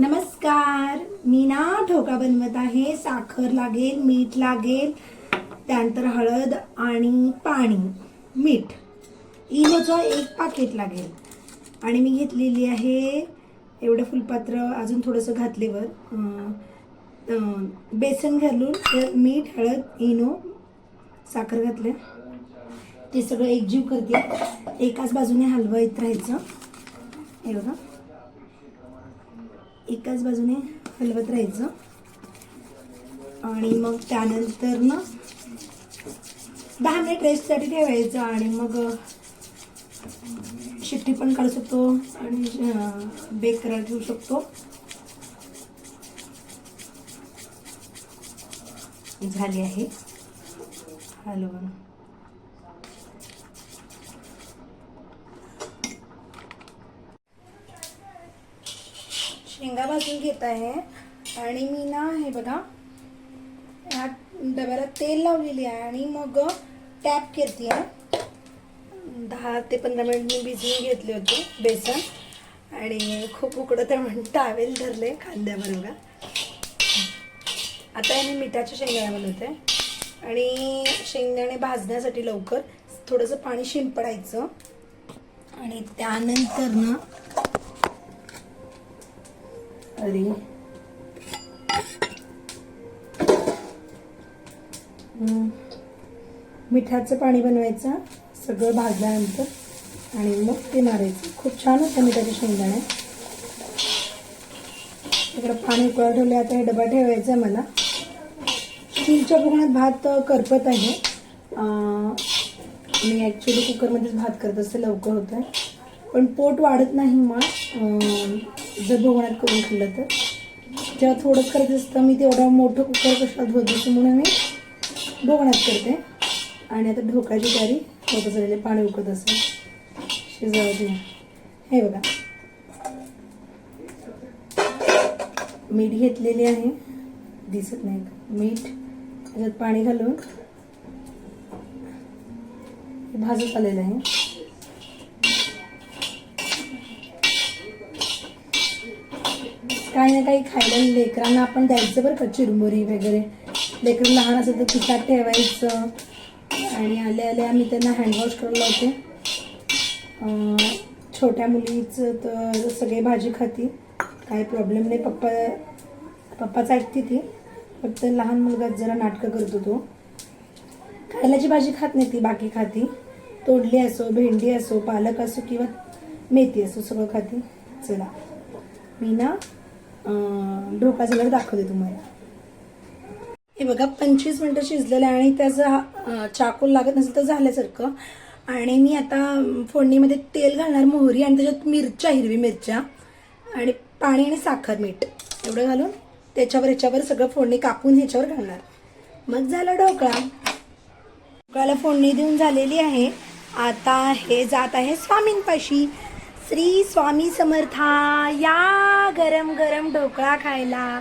नमस्कार. मी ना ठोका बनवत आहे. साखर लागेल मीठ लागेल त्यानंतर हळद आणि पाणी मीठ. इनोचं एक पाकिट लागेल. आणि मी घेतलेली आहे एवढं फुलपात्र अजून थोडंसं घातलेवर. बेसन घालून त्यात मीठ हळद इनो साखर घातले ते सगळं एकजीव करते. एकाच बाजूने हलवायत राहायचं. एवढं एकाच बाजूने हलवत राहायचं. आणि मग त्यानंतर ना दहा मिनिट रेस्टसाठी ठेवायचं आणि मग शिट्टी पण काढू शकतो आणि बेक करायला ठेवू शकतो. झाली आहे. हलवून शेंगा भाजून घेत आहे. आणि मी ना हे बघा ह्या डब्याला तेल लावलेली आहे आणि मग टॅप करते दहा ते पंधरा मिनिट मी भिजवून घेतले होते बेसन. आणि खूप उकडं तर म्हणून टावेल धरले खांद्यावर बघा आता हे मी मिठाच्या शेंगदाणे बनवते आणि शेंगदाणे भाजण्यासाठी लवकर थोडंसं पाणी शिंपडायचं. आणि त्यानंतर ना अरे मिठाचं पाणी बनवायचं सगळं भाजल्यानंतर आणि मग ते मारायचं. खूप छान होतं मिठाचे शेंगदाणे. इकडं पाणी उकळा ठेवले आता हे डबा ठेवायचा आहे मला. स्टीलच्या भुगणात भात करपत आहे. मी ॲक्च्युली कुकरमध्येच भात करत असते लवकर होतं पण पोट वाढत नाही मग जर भुगण्यात करून खाल्लं तर. जेव्हा थोडंच करत असतं मी तेवढा मोठं कुकर कशाला धुत असतो म्हणून मी भुगण्यात करते. आणि आता ढोकाची तयारी होत झालेली पाणी उकळत असेल शिजवते दे हे बघा. मीठ घेतलेली आहे. दिसत नाही. मीठ त्याच्यात पाणी घालून भाजत आलेलं आहे. काही ना काही खायला लेकरांना आपण द्यायचं बरं का चिरमुरी वगैरे. लेकरं लहान असेल तर खिशात ठेवायचं. आणि आल्या आले आम्ही त्यांना हँडवॉश करून लावते. छोट्या मुलीचं तर सगळे भाजी खाती. काही प्रॉब्लेम नाही. पप्पा पप्पाच ऐकते ती. फक्त लहान मुलगा जरा नाटकं करतो तो खायलाची भाजी खात नाही ती बाकी खाती. तोडली असो भेंडी असो पालक असो किंवा मेथी असो सगळं खाती. चला. मी ना ढोकळा झाल्यावर दाखवते तुम्हाला. हे बघा पंचवीस मिनटं शिजलेलं आहे आणि त्याचं चाकूल लागत नसेल तर झाल्यासारखं. आणि मी आता फोडणीमध्ये तेल घालणार मोहरी आणि त्याच्यात मिरच्या हिरवी मिरच्या आणि पाणी आणि साखर मीठ एवढं घालून त्याच्यावर ह्याच्यावर सगळं फोडणी कापून ह्याच्यावर घालणार. मग झालं ढोकळा. ढोकळ्याला फोडणी देऊन झालेली आहे. आता हे जात आहे स्वामींपाशी. श्री स्वामी समर्था या गरम गरम ढोकळा खायला.